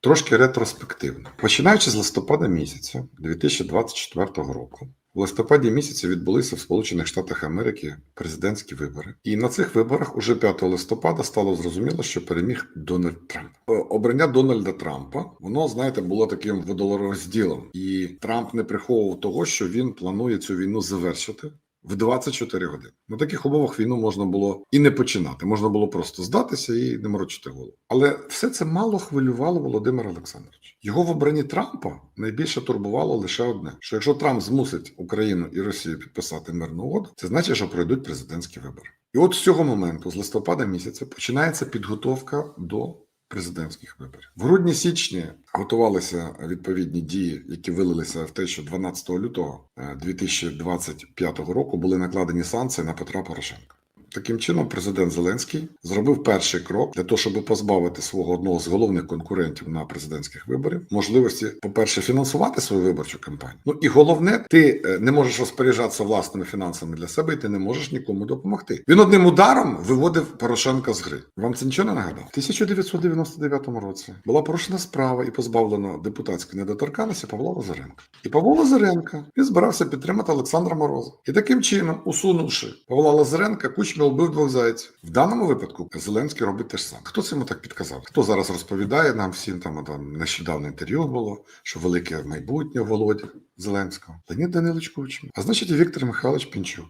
Трошки ретроспективно. Починаючи з листопада місяця 2024 року, в листопаді місяці відбулися в Сполучених Штатах Америки президентські вибори. І на цих виборах уже 5 листопада стало зрозуміло, що переміг Дональд Трамп. Е, Обрання Дональда Трампа, воно, знаєте, було таким водолорозділом. І Трамп не приховував того, що він планує цю війну завершити. В 24 години на таких умовах війну можна було і не починати, можна було просто здатися і не морочити голову. Але все це мало хвилювало Володимира Олександровича. Його в обранні Трампа найбільше турбувало лише одне: що якщо Трамп змусить Україну і Росію підписати мирну угоду, це значить, що пройдуть президентські вибори. І от з цього моменту, з листопада місяця, починається підготовка до президентських виборів. В грудні-січні готувалися відповідні дії, які вилилися в те, що 12 лютого е, 2025 року були накладені санкції на Петра Порошенка. Таким чином, президент Зеленський зробив перший крок для того, щоб позбавити свого одного з головних конкурентів на президентських виборів можливості, по-перше, фінансувати свою виборчу кампанію. Ну і головне, ти е, не можеш розпоряджатися власними фінансами для себе, і ти не можеш нікому допомогти. Він одним ударом виводив Порошенка з гри. Вам це нічого не нагадав? В 1999 році була порушена справа і позбавлено депутатської недоторканності Павла Лазаренка. І Павло Лазаренко він збирався підтримати Олександра Мороза. І таким чином, усунувши Павла Лазаренка, Кучма вбив двох зайців. В даному випадку Зеленський робить те ж саме. Хто це йому так підказав? Хто зараз розповідає нам всім там, там нещодавно інтерв'ю було, що велике майбутнє Володя Зеленського? Леонід Данилович Кучма. А значить, і Віктор Михайлович Пінчук.